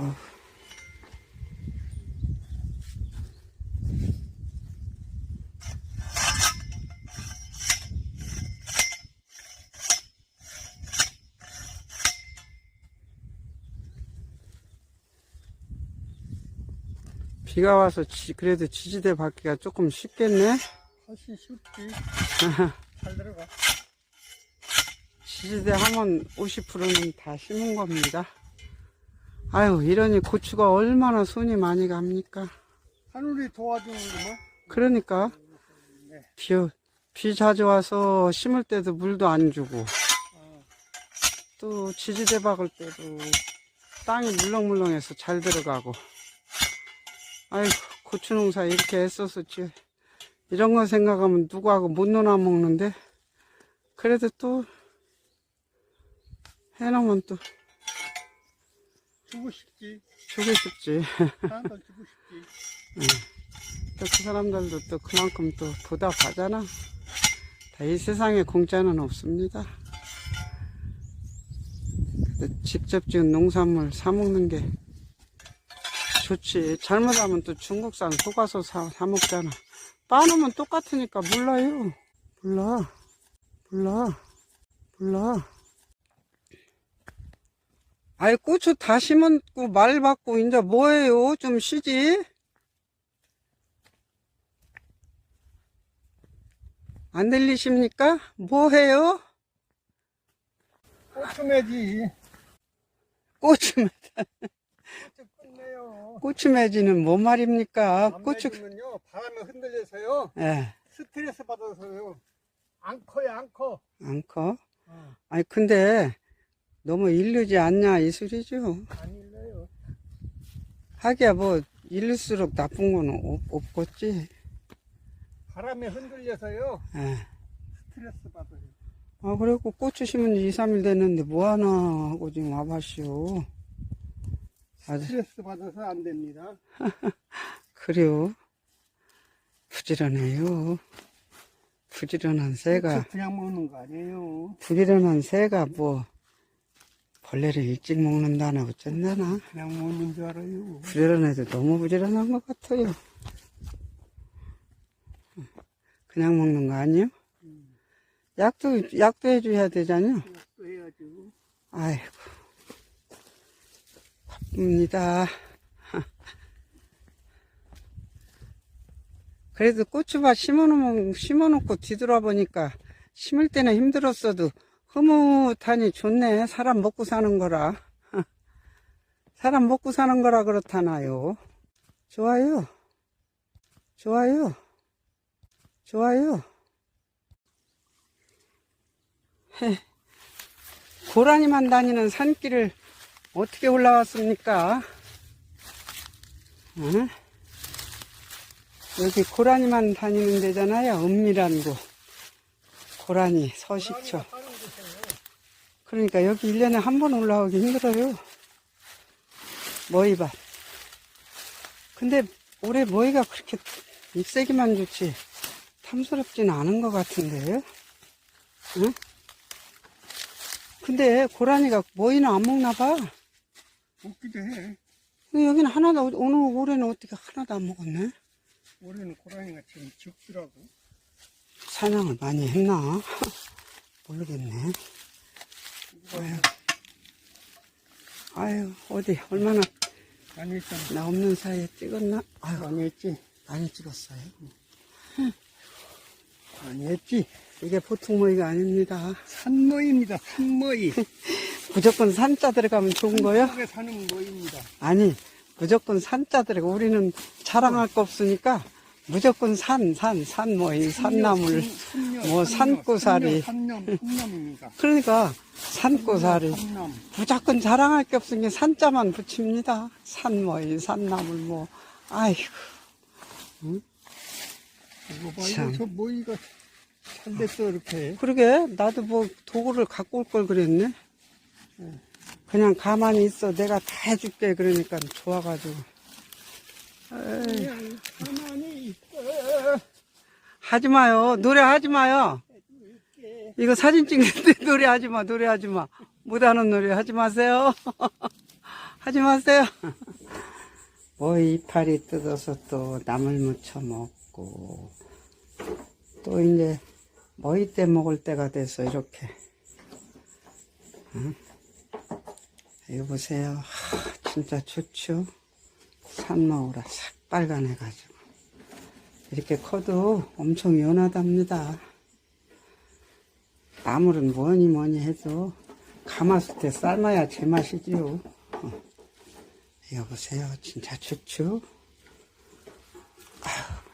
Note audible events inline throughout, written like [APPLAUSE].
어. 비가 와서 지- 그래도 지지대 받기가 조금 쉽겠네. 훨씬 쉽지. [LAUGHS] 잘 들어가. 지지대 하면 50%는 다 심은 겁니다. 아유, 이러니 고추가 얼마나 손이 많이 갑니까? 하늘이 도와주는구만. 그러니까, 비, 비 자주 와서 심을 때도 물도 안 주고, 어, 또 지지대 박을 때도 땅이 물렁물렁해서 잘 들어가고. 아이고, 고추 농사 이렇게 애썼었지. 이런 거 생각하면 누구하고 못 놀아 먹는데, 그래도 또, 해놓으면 또 주고 싶지. 주고 싶지. 사람들 [LAUGHS] 주고 싶지. 또그 사람들도 또 그만큼 또 보답하잖아. 다 이 세상에 공짜는 없습니다. 직접 지은 농산물 사 먹는 게 좋지. 잘못하면 또 중국산 속아서 사, 사 먹잖아. 빠놓으면 똑같으니까 몰라요. 몰라. 몰라. 몰라. 아이, 고추 다 심었고, 말 받고, 이제 뭐예요? 좀 쉬지? 안 들리십니까? 뭐 해요? 꼬추매지. 고추, 꼬추 끝내요. 고추 매지는 뭔 말입니까? 안 고추, 매지면요, 바람에 흔들려서요. 예, 스트레스 받아서요. 안 커요, 안 커. 안 커. 어, 아니, 근데 너무 일르지 않냐, 이 소리죠. 안 일러요. 하기야 뭐, 일를수록 나쁜 거는 없, 없겠지. 바람에 흔들려서요. 예. 스트레스 받아요. 아, 그래고 고추 심은 지 2, 3일 됐는데 뭐하나 하고 지금 와봤시오. 아주, 스트레스 받아서 안 됩니다. [LAUGHS] 그래요. 부지런해요. 부지런한 새가. 고추 그냥 먹는 거 아니에요. 부지런한 새가 뭐 벌레를 일찍 먹는다나 어쩐다나 그냥 먹는 줄 알아요. 부지런해도 너무 부지런한 것 같아요. 그냥 먹는 거 아니요? 약도 약도 해줘야 되잖아요. 또 해야죠. 아이고 바쁩니다. 그래도 고추밭 심어놓고 뒤돌아 보니까 심을 때는 힘들었어도 흐뭇하니 좋네. 사람 먹고 사는 거라. [LAUGHS] 사람 먹고 사는 거라 그렇다나요. 좋아요. 좋아요. 좋아요. 헤. 고라니만 다니는 산길을 어떻게 올라왔습니까? 응? 여기 고라니만 다니는 데잖아요. 은밀한 곳. 고라니, 서식처. 그러니까 여기 1년에 한 번 올라오기 힘들어요. 머위밭. 근데 올해 머위가 그렇게 잎새기만 좋지 탐스럽지는 않은 것 같은데. 응? 근데 고라니가 머위는 안 먹나 봐. 웃기도 해. 근데 여기는 하나도, 오늘 올해는 어떻게 하나도 안 먹었네? 올해는 고라니가 지금 죽더라고. 사냥을 많이 했나? [LAUGHS] 모르겠네. 아유, 아유, 어디, 얼마나 많이 했잖아. 나 없는 사이에 찍었나? 아유, 많이 했지. 많이 찍었어요. 많이 했지. 이게 보통 모이가 아닙니다. 산모입니다. 산모이. [LAUGHS] 무조건 산자 들어가면 좋은 거요? 한국에 사는 모입니다. 아니, 무조건 산자 들어가. 우리는 자랑할 거 없으니까 무조건 산, 산, 산 모이, 산나물. 뭐 산고사리. 산념. 그러니까 산고사리. 무조건 자랑할 게 없으니 산자만 붙입니다. 산모이, 산나물 뭐. 아이고. 이거 봐, 참. 이거 저 모이가 잘 됐어, 이렇게. 그러게, 나도 뭐 도구를 갖고 올 걸 그랬네. 그냥 가만히 있어. 내가 다 해줄게. 그러니까 좋아가지고. 하지 마요. 노래하지 마요. 이거 사진 찍는데 [LAUGHS] 노래하지 마. 노래하지 마. 못하는 노래 하지 마세요. [LAUGHS] 하지 마세요. 뭐 이파리 뜯어서 또 나물 무쳐 먹고 또 이제 머위 때 먹을 때가 돼서 이렇게 응? 이거 보세요. 하, 진짜 좋죠. 산마우라 싹 빨간해가지고 이렇게 커도 엄청 연하답니다. 나물은 뭐니 뭐니 해도 가마솥에 삶아야 제맛이지요. 어. 이거 보세요. 진짜 좋죠?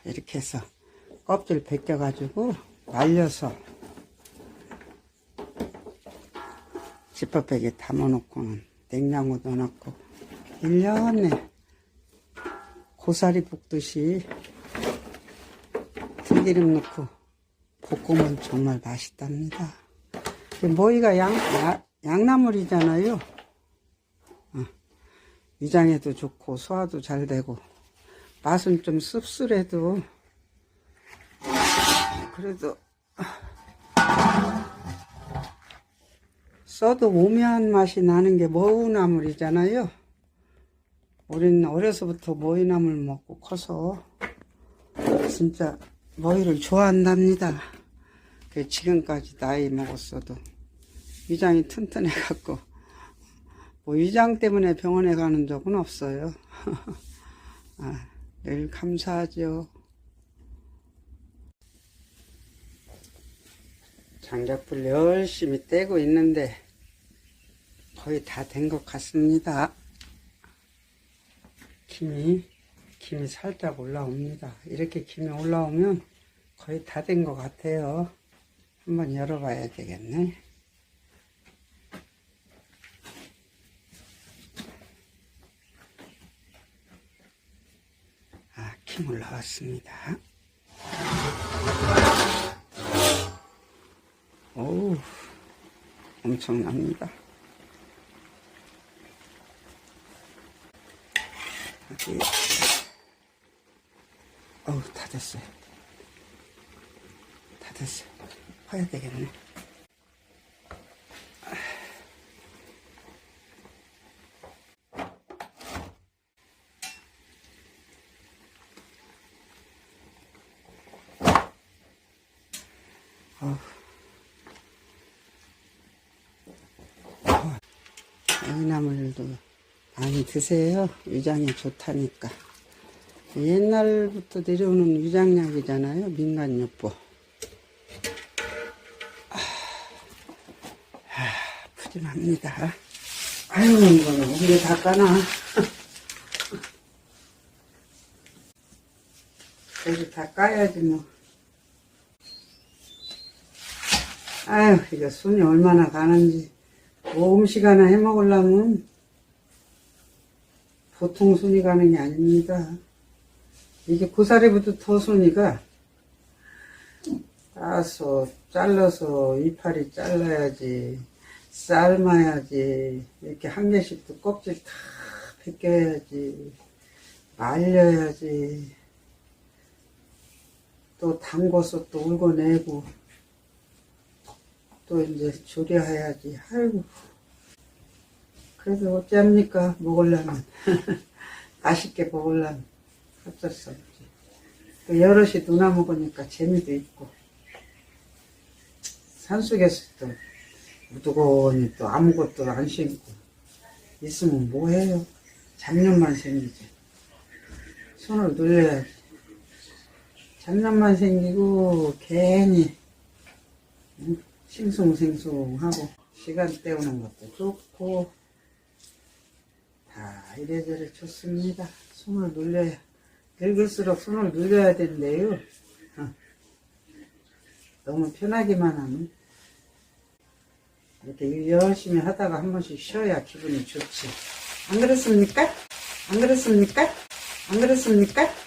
이렇게 해서 껍질 벗겨 가지고 말려서 지퍼백에 담아 놓고는 냉장고 넣어놓고 1년 내 고사리 볶듯이 들기름 넣고 볶으면 정말 맛있답니다. 이 모이가 양, 야- 양나물이잖아요. 어, 위장에도 좋고 소화도 잘 되고 맛은 좀 씁쓸해도 그래도 써도 오묘한 맛이 나는 게 머우나물이잖아요. 우리는 어려서부터 머위나물 먹고 커서 진짜 머위를 좋아한답니다. 그 지금까지 나이 먹었어도 위장이 튼튼해갖고 뭐 위장 때문에 병원에 가는 적은 없어요. [LAUGHS] 아, 늘 감사하죠. 장작불 열심히 떼고 있는데 거의 다 된 것 같습니다. 김이 김이 살짝 올라옵니다. 이렇게 김이 올라오면 거의 다 된 것 같아요. 한번 열어봐야 되겠네. 아, 김 올라왔습니다. 어우, 엄청납니다. 여기, 어우, 다 됐어요. 다 됐어요. 파야 되겠네. 이나물도 많이 드세요. 위장에 좋다니까. 옛날부터 내려오는 위장약이잖아요. 민간요법. 아, 아, 푸짐합니다. 아유, 이거는 언제 다 까나. 여기 다 까야지 뭐. 아유, 이거 손이 얼마나 가는지. 뭐 음식 하나 해 먹으려면 보통 가는 게 아닙니다. 이게 고사리부터 더 손이가 따서 잘라서 이파리 잘라야지 삶아야지 이렇게 한 개씩 또 껍질 다 벗겨야지 말려야지 또 담궈서 또 울궈내고 또 이제 조려해야지. 아이고. 그래서 어찌합니까? 먹으려면. [LAUGHS] 맛있게 먹으려면. 어쩔 수 없지. 또 여럿이 누나 먹으니까 재미도 있고. 산속에서도 무더거니 또 아무것도 안 신고. 있으면 뭐해요? 잡념만 생기지. 손을 눌려야지. 잡념만 생기고, 괜히. 응? 싱숭생숭하고 시간 때우는 것도 좋고 다 이래저래 좋습니다. 손을 눌려야 늙을수록 손을 눌려야 된대요. 어. 너무 편하기만 하면 이렇게 일 열심히 하다가 한 번씩 쉬어야 기분이 좋지. 안 그렇습니까? 안 그렇습니까? 안 그렇습니까?